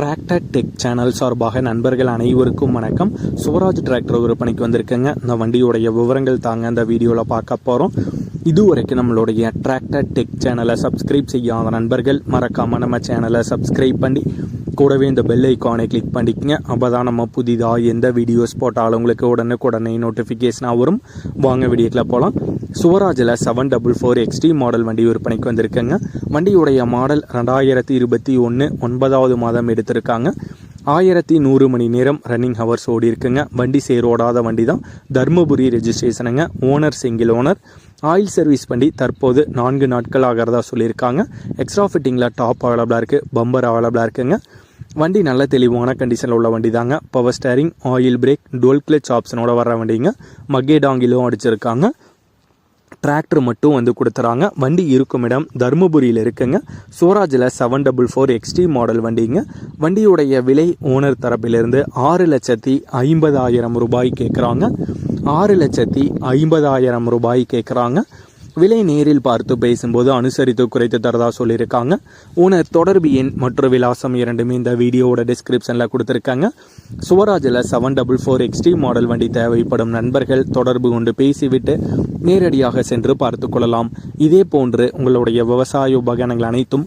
Tractor tech channel சார்பாக நண்பர்கள் அனைவருக்கும் வணக்கம். சுவராஜ் டிராக்டர் விற்பனைக்கு வந்திருக்குங்க. இந்த வண்டியோடைய விவரங்கள் தாங்க இந்த வீடியோவில் பார்க்க போகிறோம் இதுவரைக்கும் நம்மளுடைய டிராக்டர் டெக் சேனலை சப்ஸ்கிரைப் செய்யாத நண்பர்கள் மறக்காமல் நம்ம சேனலை சப்ஸ்கிரைப் பண்ணி கூடவே இந்த பெல் ஐக்கானை கிளிக் பண்ணிக்கங்க. அப்போ தான் நம்ம புதிதாக எந்த வீடியோஸ் போட்டாலும் உங்களுக்கு உடனுக்குடனே நோட்டிஃபிகேஷனாக வரும். வாங்க வீடியோக்கில் போகலாம் சுவராஜில் seven double four XT model வண்டி விற்பனைக்கு வந்திருக்குங்க. வண்டியுடைய மாடல் ரெண்டாயிரத்தி இருபத்தி ஒன்று ஒன்பதாவது மாதம் எடுத்திருக்காங்க. ஆயிரத்தி நூறு மணி நேரம் ரன்னிங் ஹவர்ஸ் ஓடி இருக்குங்க. வண்டி சேரோடாத வண்டி தான் Dharmapuri ரெஜிஸ்ட்ரேஷனுங்க owner single owner oil service வண்டி தற்போது நான்கு நாட்கள் ஆகிறதா சொல்லியிருக்காங்க. எக்ஸ்ட்ரா ஃபிட்டிங்கில் டாப் அவைலபிளாக இருக்குது பம்பர் அவைலபிளாக இருக்குங்க. வண்டி நல்ல தெளிவான கண்டிஷனில் உள்ள வண்டி தாங்க power steering oil brake dual clutch ஆப்ஷனோட வர வண்டிங்க. மக்கே டாங்கிலும் அடிச்சிருக்காங்க. டிராக்டர் மட்டும் வந்து கொடுத்துறாங்க. வண்டி இருக்கும் இடம் தருமபுரியில் இருக்குங்க. சோராஜில் seven double four XT model வண்டிங்க. வண்டியுடைய விலை ஓனர் தரப்பிலிருந்து ஆறு லட்சத்தி ஐம்பதாயிரம் ரூபாய் கேட்குறாங்க ஆறு லட்சத்தி ஐம்பதாயிரம் ரூபாய் கேட்குறாங்க விலை நேரில் பார்த்து பேசும்போது அனுசரித்து குறைத்து தரதா சொல்லியிருக்காங்க. ஓனர் தொடர்பு எண் மற்றும் விலாசம் இரண்டுமே இந்த வீடியோவோட டிஸ்கிரிப்ஷனில் கொடுத்துருக்காங்க. சுவராஜில் seven double four XT model வண்டி தேவைப்படும் நண்பர்கள் தொடர்பு கொண்டு பேசிவிட்டு நேரடியாக சென்று பார்த்து கொள்ளலாம். இதே போன்று உங்களுடைய விவசாய உபகரணங்கள் அனைத்தும்